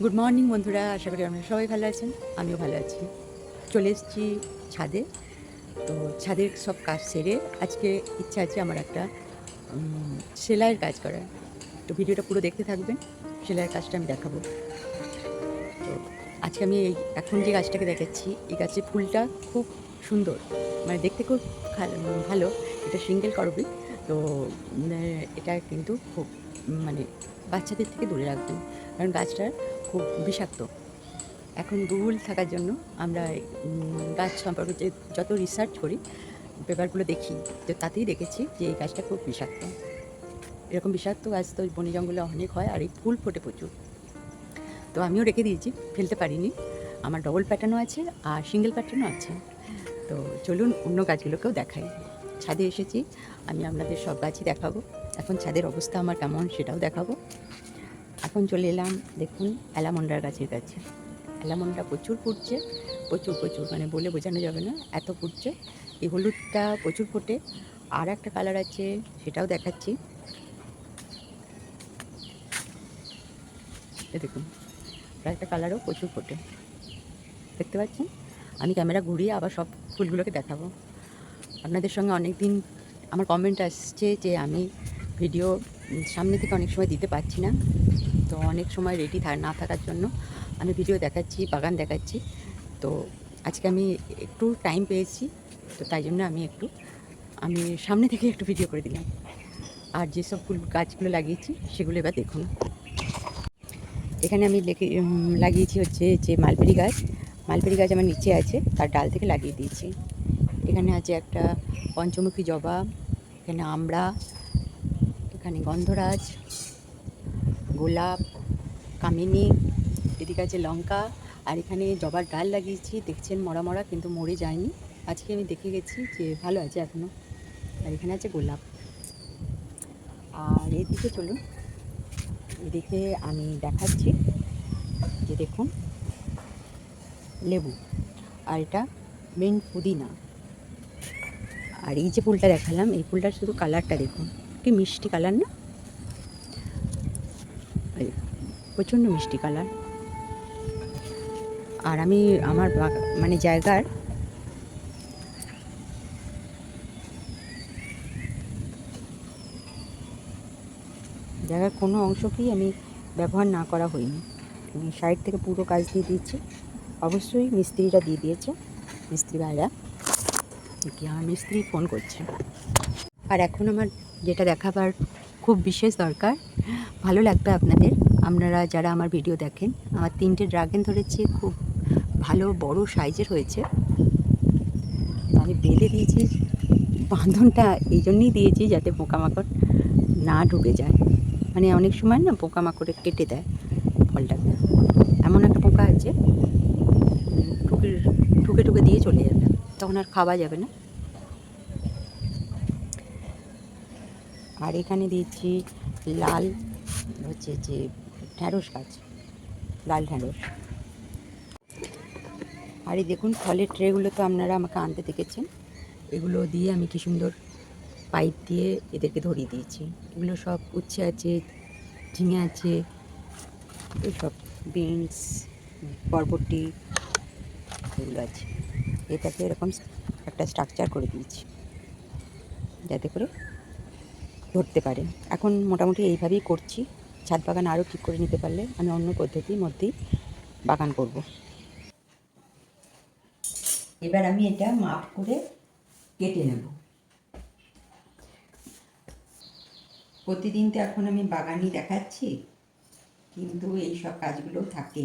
Good morning বন্ধুরা, আশা করি আপনারা সবাই ভালো আছেন। আমিও ভালো আছি। চলে এসেছি ছাদে। তো ছাদের সব কাজ সেরে আজকে ইচ্ছা আছে আমার একটা সেলাইয়ের কাজ করার। তো ভিডিওটা পুরো দেখতে থাকবেন, সেলাইয়ের কাজটা আমি দেখাবো। তো আজকে আমি এই, এখন যে গাছটাকে দেখাচ্ছি এই গাছের ফুলটা খুব সুন্দর। মানে দেখতে খুব ভালো। এটা সিঙ্গেল করবি। তো এটা কিন্তু খুব মানে বাচ্চাদের থেকে দূরে রাখবেন কারণ গাছটা খুব বিষাক্ত। এখন গুগল থাকার জন্য আমরা গাছ সম্পর্কে যে যত রিসার্চ করি পেপারগুলো দেখি, তো তাতেই দেখেছি যে এই গাছটা খুব বিষাক্ত। এরকম বিষাক্ত গাছ তো বনে জঙ্গলে অনেক হয় আর এই ফুল ফোটে প্রচুর। তো আমিও রেখে দিয়েছি, ফেলতে পারিনি। আমার ডবল প্যাটার্নও আছে আর সিঙ্গেল প্যাটার্নও আছে। তো চলুন অন্য গাছগুলোকেও দেখাই। ছাদে এসেছি, আমি আপনাদের সব গাছই দেখাবো। এখন ছাদের অবস্থা আমার কেমন সেটাও দেখাবো। এখন চলে এলাম, দেখুন, অ্যালামন্ডার গাছের কাছে। অ্যালামন্ডা প্রচুর ফুটছে, প্রচুর প্রচুর মানে বলে বোঝানো যাবে না, এত ফুটছে। এই হলুদটা প্রচুর ফোটে, আর একটা কালার আছে, সেটাও দেখাচ্ছি। দেখুন আর একটা কালারও প্রচুর ফোটে। দেখতে পাচ্ছেন? আমি ক্যামেরা ঘুরিয়ে আবার সব ফুলগুলোকে দেখাবো। আপনাদের সঙ্গে অনেক দিন আমার কমেন্ট আসছে যে আমি ভিডিও সামনে থেকে অনেক সময় দিতে পারছি না। তো অনেক সময় রেডি না থাকার জন্য আমি ভিডিও দেখাচ্ছি, বাগান দেখাচ্ছি। তো আজকে আমি একটু টাইম পেয়েছি, তো তাই জন্য আমি একটু, আমি সামনে থেকে একটু ভিডিও করে দিলাম। আর যেসব ফুল গাছগুলো লাগিয়েছি, সেগুলো এবার দেখুন। এখানে আমি লেগে লাগিয়েছি হচ্ছে যে মালবেরি গাছ। মালবেরি গাছ আমার নিচে আছে, তার ডাল থেকে লাগিয়ে দিয়েছি। এখানে আছে একটা পঞ্চমুখী জবা, এখানে আমড়া, এখানে গন্ধরাজ গোলাপ, কামিনী, এদিকে আছে লঙ্কা, আর এখানে জবার ডাল লাগিয়েছি। দেখছেন মরা মরা, কিন্তু মরে যায়নি। আজকে আমি দেখে গেছি যে ভালো আছে এখনও আর এখানে আছে গোলাপ। আর এদিকে চলুন, এদিকে আমি দেখাচ্ছি যে দেখুন, লেবু। আর এটা মেন পুদিনা। আর এই যে ফুলটা দেখালাম, এই ফুলটার শুধু কালারটা দেখুন। কি মিষ্টি কালার না এই, প্রচণ্ড মিষ্টি কালার। আর আমি আমার মানে জায়গার জায়গার কোনো অংশকেই আমি ব্যবহার না করা হয়নি। আমি সাইড থেকে পুরো কাজ দিয়ে দিয়েছি। অবশ্যই মিস্ত্রিরা দিয়ে দিয়েছে, মিস্ত্রি ভাইরা। কি আমার মিস্ত্রি ফোন করছে। আর এখন আমার যেটা দেখাবার খুব বিশেষ দরকার, ভালো লাগবে আপনাদের। আপনারা যারা আমার ভিডিও দেখেন, আমার তিনটে ড্রাগন ধরেছে, খুব ভালো, বড় সাইজের হয়েছে। আমি বেঁধে দিয়েছি, বাঁধনটা এই জন্যই দিয়েছি যাতে পোকামাকড় না ঢুকে যায়। মানে অনেক সময় না পোকামাকড়ে কেটে দেয় ফলটাকে। এমন একটা পোকা আছে ঠুকে ঠুকে ঠুকে দিয়ে চলে যাবে, তখন আর খাওয়া যাবে না। আর এখানে দিয়েছি লাল, হচ্ছে যে ঢ্যাঁড়স গাছ লাল ঢ্যাঁড়স। আর এই দেখুন, ফলের ট্রেগুলো তো আপনারা আমাকে আনতে দেখেছেন। এগুলো দিয়ে আমি কি সুন্দর পাইপ দিয়ে এদেরকে ধরিয়ে দিয়েছি। এগুলো সব উচ্ছে আছে, ঝিঙে আছে এইসব বিনস, বরবটি, এগুলো আছে। এটাকে এরকম একটা স্ট্রাকচার করে দিয়েছি, যাতে করে ধরতে পারে। এখন মোটামুটি এইভাবেই করছি। ছাদ বাগান আরও ঠিক করে নিতে পারলে আমি অন্য পদ্ধতির মধ্যেই বাগান করব। এবার আমি এটা মাপ করে কেটে নেব। প্রতিদিন তো এখন আমি বাগানই দেখাচ্ছি, কিন্তু এই সব কাজগুলো থাকে।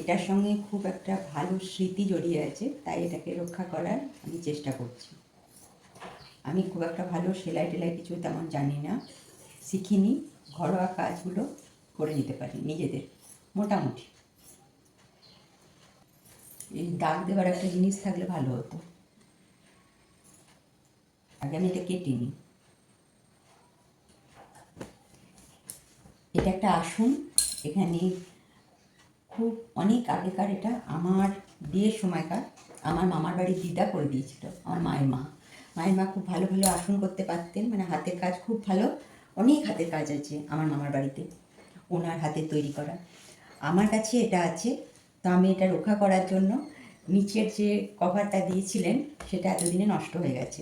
এটার সঙ্গে খুব একটা ভালো স্মৃতি জড়িয়ে আছে, তাই এটাকে রক্ষা করার আমি চেষ্টা করছি। আমি খুব একটা ভালো সেলাই টেলাই কিছু তেমন জানি না। শিখিনি, ঘরোয়া কাজগুলো করে নিতে পারি নিজেদের, মোটামুটি। এই দাগ দেওয়ার একটা জিনিস থাকলে ভালো হতো। আগে আমি এটা কেটে নিই। এটা একটা আসন, এখানে খুব অনেক আগেকার এটা, আমার বিয়ের সময়কার, আমার মামার বাড়ির দিদা করে দিয়েছিল, আমার মায়ের মা। মায়ের মা খুব ভালো ভালো আসন করতে পারতেন মানে হাতের কাজ খুব ভালো অনেক হাতের কাজ আছে আমার মামার বাড়িতে, ওনার হাতে তৈরি করা। আমার কাছে এটা আছে, তো আমি এটা রক্ষা করার জন্য নিচের যে কভারটা দিয়েছিলেন, সেটা এতদিনে নষ্ট হয়ে গেছে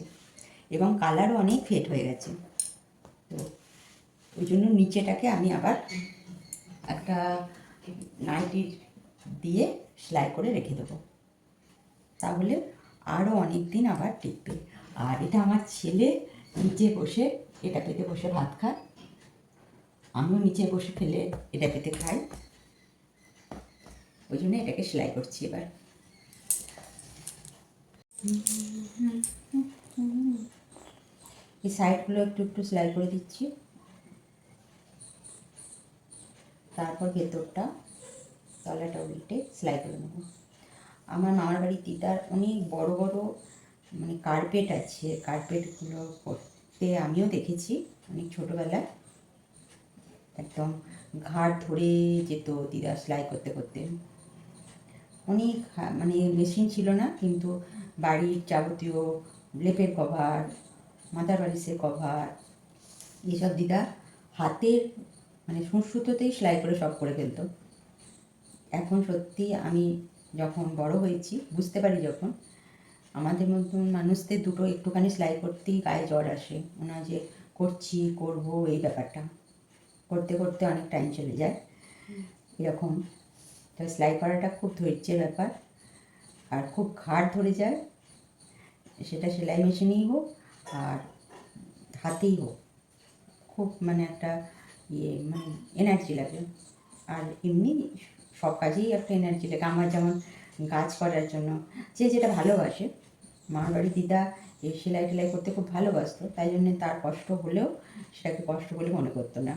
এবং কালারও অনেক ফেড হয়ে গেছে। তো ওই জন্য নিচেটাকে আমি আবার একটা নাইটি দিয়ে সেলাই করে রেখে দেবো। তাহলে আরও অনেক দিন আবার টিকবে। আর এটা আমার ছেলে নিচে বসে এটা পেতে বসে ভাত খায়। আমিও নিচে বসে ফেলে এটা পেতে খাই। ওই জন্য এটাকে সেলাই করছি এবার। এই সাইডগুলো একটু একটু সেলাই করে দিচ্ছি। তারপর ভেতরটা, তলাটা উল্টে সেলাই করে নেব। আমার মামার বাড়ির দিদার অনেক বড় বড় মানে কার্পেট আছে। কার্পেটগুলো করতে আমিও দেখেছি, অনেক ছোটোবেলায়। একদম ঘাড় ধরে যেত দিদা সেলাই করতে করতে। অনেক মানে মেশিন ছিল না, কিন্তু বাড়ির যাবতীয় লেপের কভার মাদার বালিশের কভার, এসব দিদা হাতের মানে সুঁসুতোতেই সেলাই করে সব করে ফেলতো। এখন সত্যি আমি যখন বড় হয়েছি, বুঝতে পারি যখন আমাদের মতন মানুষদের দুটো একটুখানি সেলাই করতেই গায়ে জ্বর আসে। হয় যে করছি, করব, এই ব্যাপারটা। করতে করতে অনেক টাইম চলে যায়। এরকম। তো সেলাই করাটা খুব ধৈর্যের ব্যাপার। আর খুব ঘাড় ধরে যায়। সেটা সেলাই মেশিনেই হোক আর হাতেই হোক। খুব মানে একটা ইয়ে মানে এনার্জি লাগে। আর এমনি সব কাজেই একটা এনার্জি লাগে। আমার যেমন কাজ করার জন্য যে যেটা ভালোবাসে মামার বাড়ি দিদা এই সেলাই টেলাই করতে খুব ভালোবাসতো, তাই জন্য তার কষ্ট হলেও সেটাকে কষ্ট বলে মনে করতো না।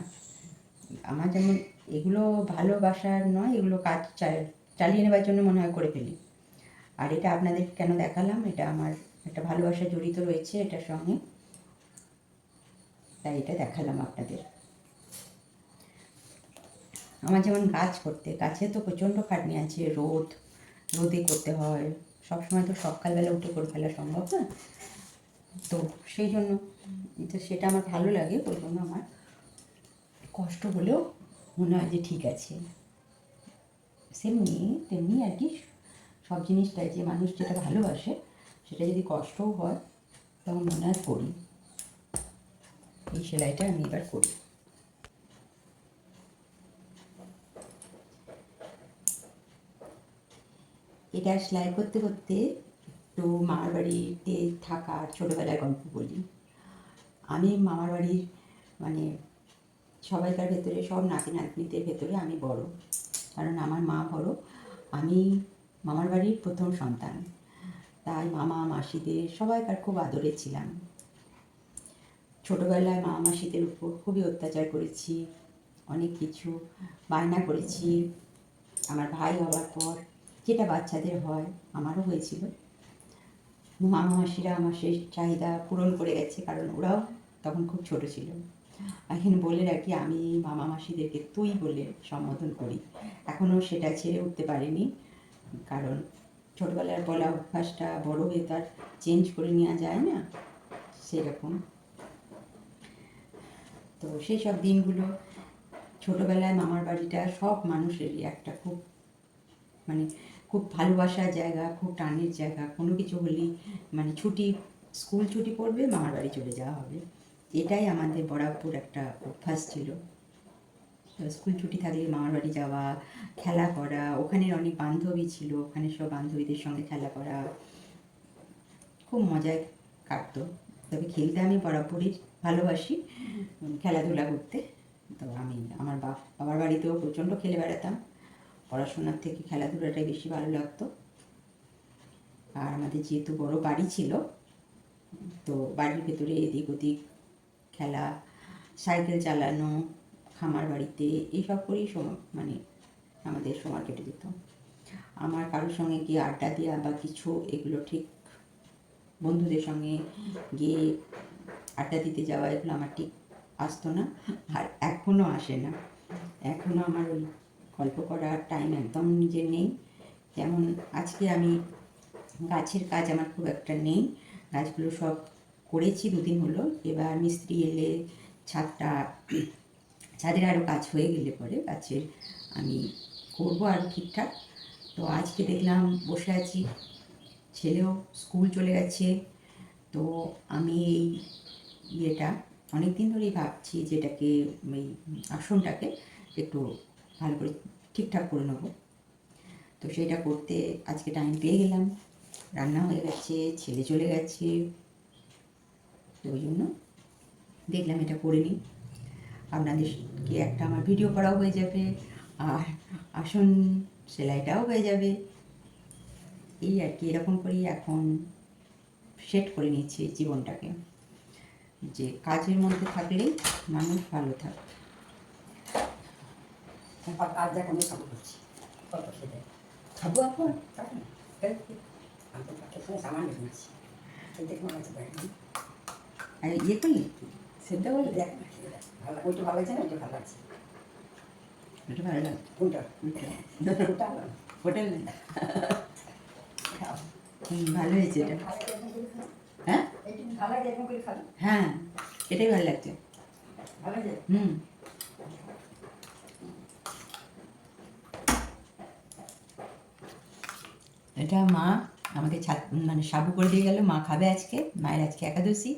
আমার যেমন এগুলো ভালোবাসার নয়, এগুলো কাজ চালিয়ে নেবার জন্য মনে হয় করে ফেলি। আর এটা আপনাদের কেন দেখালাম? এটা আমার একটা ভালোবাসা জড়িত রয়েছে এটার সঙ্গে। তাই এটা দেখালাম আপনাদের। আমার যেমন গাছ করতে গাছে তো প্রচণ্ড খাটনি আছে, রোদ, রোদে করতে হয়। সবসময় তো সকালবেলা উঠে করে ফেলা সম্ভব না তো সেই জন্য সেটা আমার ভালো লাগে ওই জন্য আমার কষ্ট হলেও মনে হয় যে ঠিক আছে। সেমনি তেমনি আর কি সব জিনিসটাই যে মানুষ যেটা ভালোবাসে সেটা যদি কষ্টও হয় তখন মনে হয় করি। এই সেলাইটা আমি এবার করি। এটা সেলাই করতে করতে একটু মামার বাড়িতে থাকা ছোটোবেলার গল্প বলি। আমি মামার বাড়ির মানে সবাইকার ভেতরে, সব নাতি নাতনিদের ভেতরে আমি বড়। কারণ আমার মা বড়। আমি মামার বাড়ির প্রথম সন্তান। তাই মামা, মাসিদের সবাইকার খুব আদরে ছিলাম। ছোটোবেলায় মামা, মাসিদের উপর খুবই অত্যাচার করেছি, অনেক কিছু বায়না করেছি। আমার ভাই হওয়ার পর যেটা বাচ্চাদের হয়, আমারও হয়েছিল। মামা মাসিরা আমার সেই চাহিদা পূরণ করে গেছে, কারণ ওরাও তখন খুব ছোট ছিল। এখন বলে রাখি, আমি মামা মাসিদেরকে তুই বলে সম্বোধন করি। এখনও সেটা ছেড়ে উঠতে পারিনি, কারণ ছোটবেলার বলা অভ্যাসটা বড় হয়ে তার চেঞ্জ করে নেওয়া যায় না, সেরকম। তো সেই সব দিনগুলো ছোটোবেলায় মামার বাড়িটা সব মানুষেরই একটা খুব মানে খুব ভালোবাসার জায়গা, খুব টানের জায়গা, কোনো কিছু হলেই মানে ছুটি, স্কুল ছুটি পড়বে, মামার বাড়ি চলে যাওয়া হবে। এটাই আমাদের বরাবর একটা অভ্যাস ছিল। স্কুল ছুটি থাকলে মামার বাড়ি যাওয়া, খেলা করা, ওখানের অনেক বান্ধবী ছিল, ওখানে সব বান্ধবীদের সঙ্গে খেলা করা। খুব মজায় কাটতো। তবে খেলতে আমি বরাবরই ভালোবাসি, খেলাধুলা করতে। তো আমি, আমার বাবার বাড়িতেও প্রচণ্ড খেলে বেড়াতাম। পড়াশোনার থেকে খেলাধুলাটাই বেশি ভালো লাগতো। আর আমাদের যেহেতু বড় বাড়ি ছিল, তো বাড়ির ভেতরে এদিক ওদিক খেলা, সাইকেল চালানো, খামার বাড়িতে এইসব করেই সময় মানে আমাদের সময় কেটে যেত। আমার কারোর সঙ্গে গিয়ে আড্ডা দেওয়া বা কিছু, এগুলো ঠিক বন্ধুদের সঙ্গে গিয়ে আড্ডা দিতে যাওয়া, এগুলো আমার ঠিক আসতো না, আর এখনও আসে না। এখনও আমার ওই গল্প করার টাইম একদম নিজের নেই। যেমন আজকে আমি গাছের কাজ আমার খুব একটা নেই। গাছগুলো সব করেছি, দুদিন হলো। এবার মিস্ত্রি এলে ছাদটা, ছাদের আরও কাজ হয়ে গেলে পরে গাছের আমি করব আরও ঠিকঠাক। তো আজকে দেখলাম বসে আছি, ছেলেও স্কুল চলে গেছে। তো আমি এই ইয়েটা অনেক দিন ধরেই ভাবছি যেটাকে এই আসনটাকে একটু ভালো করে ঠিকঠাক করে নেব। তো সেটা করতে আজকে টাইম পেয়ে গেলাম। রান্না হয়ে গেছে, ছেলে চলে গেছে। তো ওই জন্য দেখলাম এটা করে নিই। আপনাদেরকে একটা আমার ভিডিও করাও হয়ে যাবে, আর আসন সেলাইটাও হয়ে যাবে। এই আর কি, এরকম করেই এখন সেট করে নিচ্ছি জীবনটাকে। যে কাজের মধ্যে থাকলেই মানুষ ভালো থাকে করছি কত খেতে খাব এখন না? আমি তো সামান আর ইয়ে করলি সেদ্ধ বলে দেখ না খেয়ে দেখ। ভালো ওইটা ভালো লাগছে না? ওইটা ভালো লাগছে। ভালো লাগে। কোনটা? ওটা ভালো হয়েছে এটা। হ্যাঁ। হ্যাঁ এটাই ভালো লাগছে। ভালো লাগে? হুম। এটা মা আমাকে ছাত মানে সাবু করে দিয়ে গেল। মা খাবে আজকে, মায়ের আজকে একাদশী।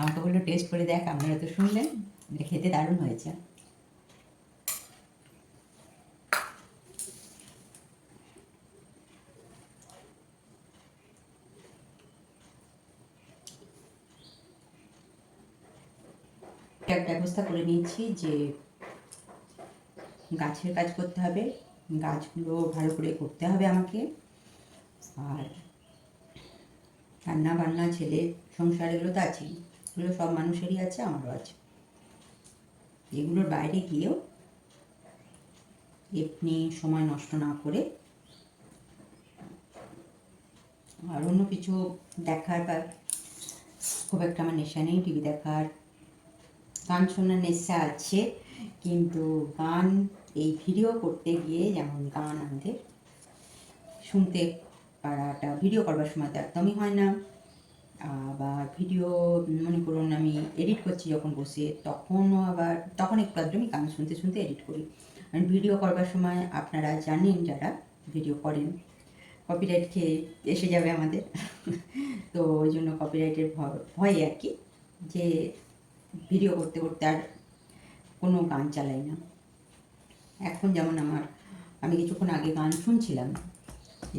আমাকে বলল টেস্ট করে দেখ, আপনারা তো শুনলেন। এটা খেতে দারুণ হয়েছে। একটা ব্যবস্থা করে নিয়েছি যে গাছের কাজ করতে হবে। গাছগুলো ভালো করে করতে হবে আমাকে। আর রান্না বান্না ছেলে সংসার এগুলো তো আছেই। এগুলো সব মানুষেরই আছে, আমারও আছে। এগুলোর বাইরে গিয়েও এমনি সময় নষ্ট না করে আর অন্য কিছু দেখার বা খুব একটা আমার নেশা নেই, টিভি দেখার। গান শোনার নেশা আছে, কিন্তু গান, এই ভিডিও করতে গিয়ে যেমন গান আমাদের শুনতে পারাটা ভিডিও করবার সময় তো একদমই হয় না। আবার ভিডিও, মনে করুন আমি এডিট করছি যখন বসে, তখনও আবার, তখন একটু আধটু আমি গান শুনতে শুনতে এডিট করি। আর ভিডিও করবার সময় আপনারা জানেন যারা ভিডিও করেন কপিরাইট খেয়ে এসে যাবে আমাদের। তো ওই জন্য কপিরাইটের ভয় আর কি যে ভিডিও করতে করতে আর কোনো গান চালাই না। এখন যেমন আমার, আমি কিছুক্ষণ আগে গান শুনছিলাম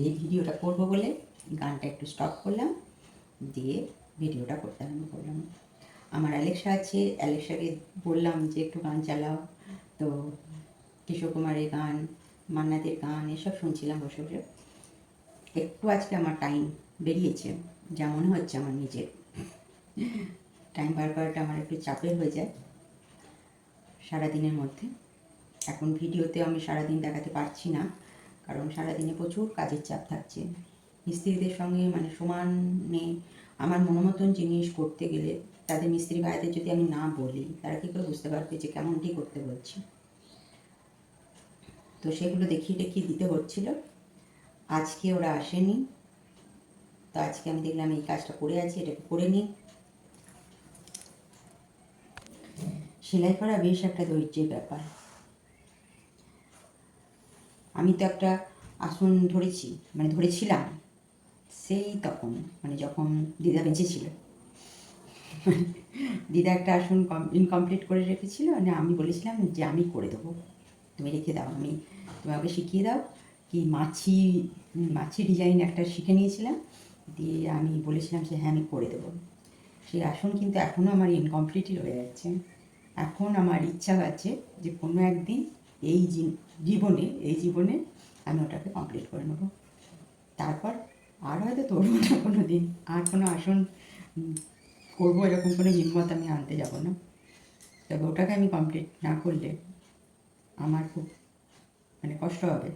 এই ভিডিওটা করব বলে গানটা একটু স্টপ করলাম, দিয়ে ভিডিওটা করতে আরম্ভ করলাম। আমার অ্যালেক্সা আছে, অ্যালেক্সাকে বললাম যে একটু গান চালাও। তো কিশোর কুমারের গান মান্নাদের গান, এসব শুনছিলাম বসে বসে। একটু আজকে আমার টাইম বেরিয়েছে, যা মনে হচ্ছে আমার নিজের। টাইম বার করাটা আমার একটু চাপের হয়ে যায় সারাদিনের মধ্যে। এখন ভিডিওতে আমি সারাদিন দেখাতে পারছি না। কারণ সারাদিনে প্রচুর কাজের চাপ থাকছে। মিস্ত্রিদের সঙ্গে মানে সমানে আমার মনোমতন জিনিস করতে গেলে তাদের মিস্ত্রি ভাইদের যদি আমি না বলি, তারা কী করে বুঝতে পারবে যে কেমনটি করতে বলছি? তো সেগুলো দেখিয়ে দেখিয়ে দিতে হচ্ছিল। আজকে ওরা আসেনি। তো আজকে আমি দেখলাম এই কাজটা করে আছি, এটাকে করে নিই। সেলাই করা বেশ একটা ধৈর্যের ব্যাপার। আমি তো একটা আসন ধরেছি মানে ধরেছিলাম। সেই তখন মানে যখন দিদা বেঁচে ছিল। দিদা একটা আসন ইনকমপ্লিট করে রেখেছিল মানে আমি বলেছিলাম যে আমি করে দেবো। তুমি রেখে দাও, আমি তুমি আমাকে শিখিয়ে দাও কি মাছি মাছি ডিজাইন একটা শিখে নিয়েছিলাম। দিয়ে আমি বলেছিলাম যে হ্যাঁ আমি করে দেবো। সেই আসন কিন্তু এখনও আমার ইনকমপ্লিটই রয়ে যাচ্ছে এখন আমার ইচ্ছা আছে যে কোনো একদিন এই জীবনে, এই জীবনে আমি ওটাকে কমপ্লিট করে নেব। তারপর আর হয়তো তোরবো না কোনো দিন আর কোনো আসন করব এরকম কোনো হিম্মত আমি আনতে যাব না। তবে ওটাকে আমি কমপ্লিট না করলে আমার খুব মানে কষ্ট হবে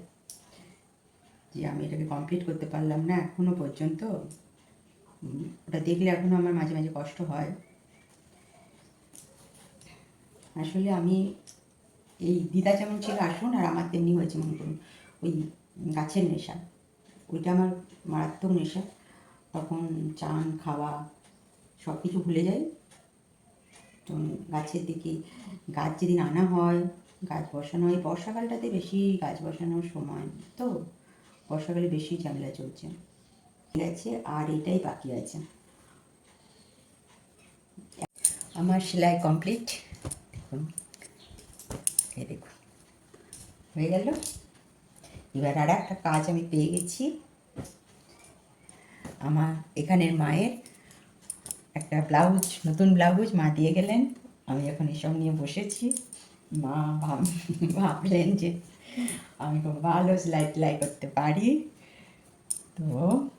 যে আমি এটাকে কমপ্লিট করতে পারলাম না এখনও পর্যন্ত। ওটা দেখলে এখনও আমার মাঝে মাঝে কষ্ট হয়। আসলে আমি এই দিদা যেমন ছিল আসুন আর আমার তেমনি হয়েছে মনে করুন, ওই গাছের নেশা, ওইটা আমার মারাত্মক নেশা। তখন চান, খাওয়া সব কিছু ভুলে যাই। যেমন গাছের দিকে, গাছ যেদিন আনা হয়, গাছ বসানো হয় বর্ষাকালটাতে বেশি গাছ বসানোর সময় তো, বর্ষাকালে বেশি ঝামেলা চলছে। ঠিক আছে আর এটাই বাকি আছে। আমার সেলাই কমপ্লিট দেখুন। এই দেখুন। হয়ে গেল। এবার আর একটা কাজ আমি পেয়ে গেছি। আমার এখানের মায়ের একটা ব্লাউজ, নতুন ব্লাউজ মা দিয়ে গেলেন। আমি এখন এসব নিয়ে বসেছি। মা ভাব- ভাবলেন যে আমি খুব ভালো সেলাই টেলাই করতে পারি। তো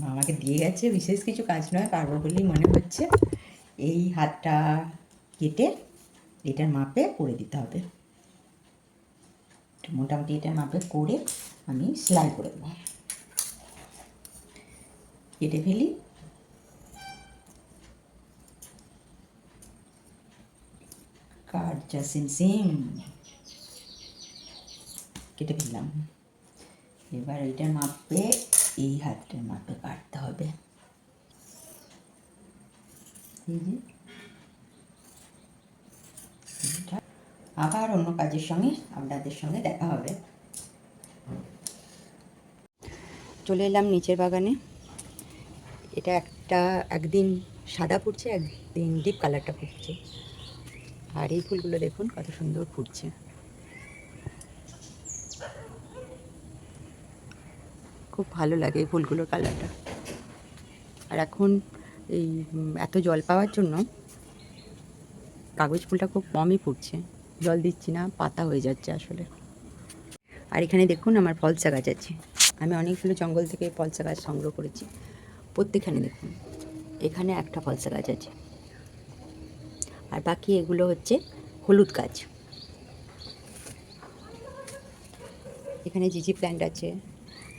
মা আমাকে দিয়ে গেছে। বিশেষ কিছু কাজ নয়, পারব বলেই মনে হচ্ছে। এই হাতটা কেটে এটার মাপে করে দিতে হবে। মোটামুটি এটার মাপে করে আমি সেলাই করে দেবো। কেটে ফেলি। কাট জাসিন সিম সিম। কেটে ফেললাম। এবার এইটার মাপে, এই হাতটার মাপে কাটতে হবে। এই যে আবার অন্য কাজের সঙ্গে আপনাদের সঙ্গে দেখা হবে। চলে এলাম নিচের বাগানে। এটা একটা একদিন সাদা ফুটছে, একদিন ডিপ কালারটা ফুটছে। আর এই ফুলগুলো দেখুন, কত সুন্দর ফুটছে। খুব ভালো লাগে এই ফুলগুলোর কালারটা। আর এখন এই এত জল পাওয়ার জন্য কাগজ ফুলটা খুব কমই ফুটছে। জল দিচ্ছি না, পাতা হয়ে যাচ্ছে আসলে। আর এখানে দেখুন আমার ফলসা গাছ আছে। আমি অনেকগুলো জঙ্গল থেকে ফলসা গাছ সংগ্রহ করেছি। প্রত্যেকখানে দেখুন, এখানে একটা ফলসা গাছ আছে। আর বাকি এগুলো হচ্ছে হলুদ গাছ। এখানে জিজি প্ল্যান্ট আছে,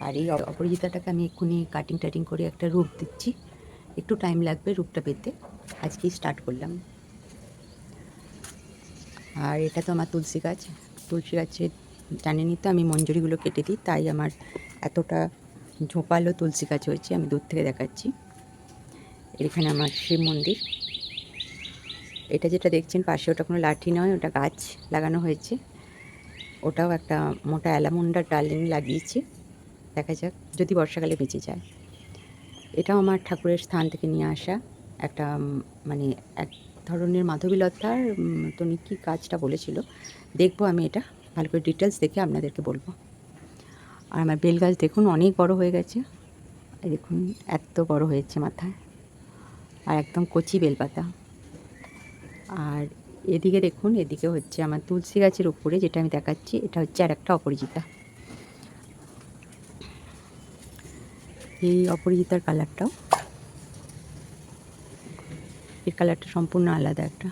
আর এই অপরাজিতাটাকে আমি এক্ষুনি কাটিং টাটিং করে একটা রূপ দিচ্ছি। একটু টাইম লাগবে রূপটা পেতে। আজকেই স্টার্ট করলাম। আর এটা তো আমার তুলসী গাছ। তুলসী গাছে জানেনই তো আমি মঞ্জুরিগুলো কেটে দিই, তাই আমার এতটা ঝোপালো তুলসী গাছ হয়েছে, আমি দূর থেকে দেখাচ্ছি। এখানে আমার শিব মন্দির। এটা যেটা দেখছেন, পাশে ওটা কোনো লাঠি নয়, ওটা গাছ লাগানো হয়েছে। ওটাও একটা মোটা অ্যালামুন্ডার ডালিম লাগিয়েছি। দেখা যাক, যদি বর্ষাকালে বেঁচে যায়। এটাও আমার ঠাকুরের স্থান থেকে নিয়ে আসা একটা মানে এক ধরনের মাধবীলতার উম, তো কী কাজটা বলেছিল দেখব আমি এটা। ভালো করে ডিটেলস দেখে আপনাদেরকে বলব। আর আমার বেল গাছ দেখুন অনেক বড় হয়ে গেছে। দেখুন এত বড় হয়েছে মাথায়। আর একদম কচি বেলপাতা। আর এদিকে দেখুন এদিকে হচ্ছে আমার তুলসী গাছের উপরে যেটা আমি দেখাচ্ছি এটা হচ্ছে আর একটা অপরাজিতা এই অপরাজিতার কালারটাও এর কালারটা সম্পূর্ণ আলাদা একটা।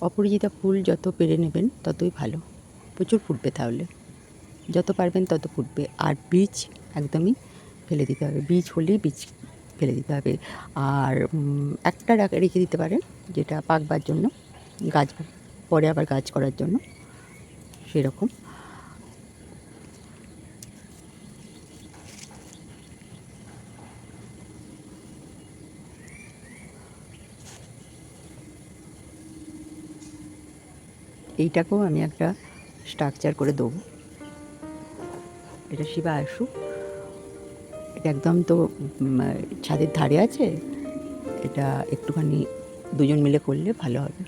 অপরাজিতা ফুল যত পেরে নেবেন ততই ভালো। প্রচুর ফুটবে তাহলে। যত পারবেন তত ফুটবে। আর বীজ একদমই ফেলে দিতে হবে। বীজ হলেই বীজ ফেলে দিতে হবে। আর একটা রেখে দিতে পারেন যেটা পাকবার জন্য, গাছ, পরে আবার গাছ করার জন্য। সেরকম। এইটাকেও আমি একটা স্ট্রাকচার করে দেবো। এটা শিবা আশু এটা একদম তো ছাদের ধারে আছে। এটা একটুখানি দুজন মিলে করলে ভালো হবে।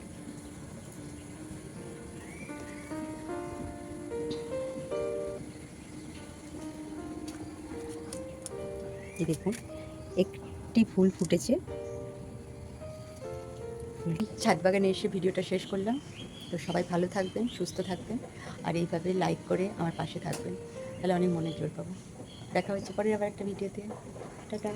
দেখুন, একটি ফুল ফুটেছে। ছাদ বাগানে এসে ভিডিওটা শেষ করলাম। তো সবাই ভালো থাকবেন, সুস্থ থাকবেন আর এইভাবে লাইক করে আমার পাশে থাকবেন। তাহলে অনেক মনের জোর পাবো। দেখা হচ্ছে পরে আবার একটা ভিডিওতে টাটা।